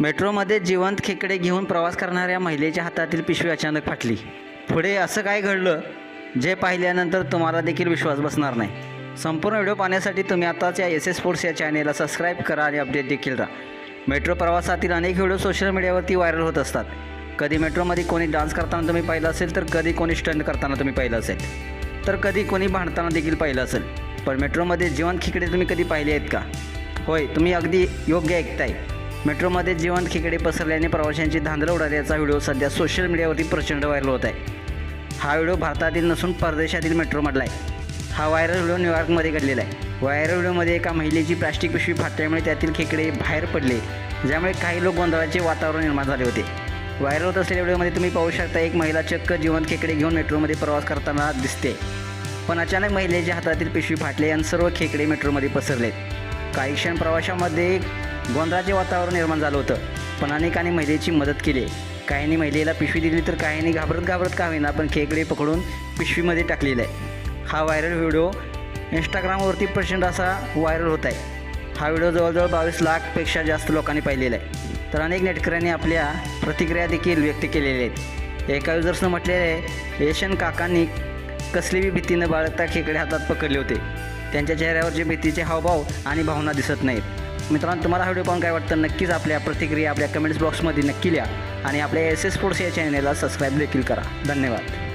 मेट्रोमध्ये जिवंत खेकडे घेऊन प्रवास करणाऱ्या महिलेच्या हातातील पिशवी अचानक फाटली. पुढे असं काय घडलं जे पाहिल्यानंतर तुम्हाला देखील विश्वास बसणार नाही. संपूर्ण व्हिडिओ पाहण्यासाठी तुम्ही आताच या एस एस स्पोर्ट्स या चॅनेलला सबस्क्राईब करा आणि अपडेट देखील राहा. मेट्रो प्रवासातील अनेक व्हिडिओ सोशल मीडियावरती व्हायरल होत असतात. कधी मेट्रोमध्ये कोणी डान्स करताना तुम्ही पाहिलं असेल तर कधी कोणी स्टंट करताना तुम्ही पाहिलं असेल तर कधी कोणी भांडताना देखील पाहिलं असेल. पण मेट्रोमध्ये जिवंत खेकडे तुम्ही कधी पाहिले आहेत का? होय तुम्ही अगदी योग्य ऐकताय. मेट्रोमध्ये जिवंत खेकडे पसरल्याने प्रवाशांची धांदल उडाल्याचा व्हिडिओ सध्या सोशल मीडियावरती प्रचंड व्हायरल होत आहे. हा व्हिडिओ भारतातील नसून परदेशातील मेट्रोमधला आहे. हा व्हायरल व्हिडिओ न्यूयॉर्कमध्ये घडलेला आहे. व्हायरल व्हिडिओमध्ये एका महिलेची प्लास्टिक पिशवी फाटल्यामुळे त्यातील खेकडे बाहेर पडले. ज्यामुळे काही लोक गोंधळाचे वातावरण निर्माण झाले होते. व्हायरल होत असलेल्या व्हिडिओमध्ये तुम्ही पाहू शकता एक महिला चक्क जिवंत खेकडे घेऊन मेट्रोमध्ये प्रवास करताना दिसते. पण अचानक महिलेच्या हातातील पिशवी फाटले आणि सर्व खेकडे मेट्रोमध्ये पसरले. काही क्षण प्रवाशामध्ये गोंधळाचे वातावरण निर्माण झालं होतं. पण अनेकांनी महिलेची मदत केली. काहींनी महिलेला पिशवी दिली तर काहींनी घाबरत घाबरत का होईना पण खेकडे पकडून पिशवीमध्ये टाकलेला. आहे हा व्हायरल व्हिडिओ इंस्टाग्रामवरती प्रचंड असा व्हायरल होत आहे. हा व्हिडिओ जवळजवळ बावीस लाखपेक्षा जास्त लोकांनी पाहिलेला आहे. तर अनेक नेटकऱ्यांनी आपल्या प्रतिक्रिया देखील व्यक्त केलेल्या आहेत. एका युजर्सनं म्हटलेलं आहे यशन काकांनी कसली बी भीती न बाळगता खेकडे हातात पकडले होते. त्यांच्या चेहऱ्यावरचे भीतीचे हावभाव आणि भावना दिसत नाहीत. मित्रांनो तुम्हाला हा व्हिडिओ पाहून काय वाटतं? नक्कीच आपल्या प्रतिक्रिया आपल्या कमेंट्स बॉक्समध्ये नक्की लिहा. आणि आपल्या एस एस स्पोर्ट्स या चॅनेलला सबस्क्राईब देखील करा. धन्यवाद.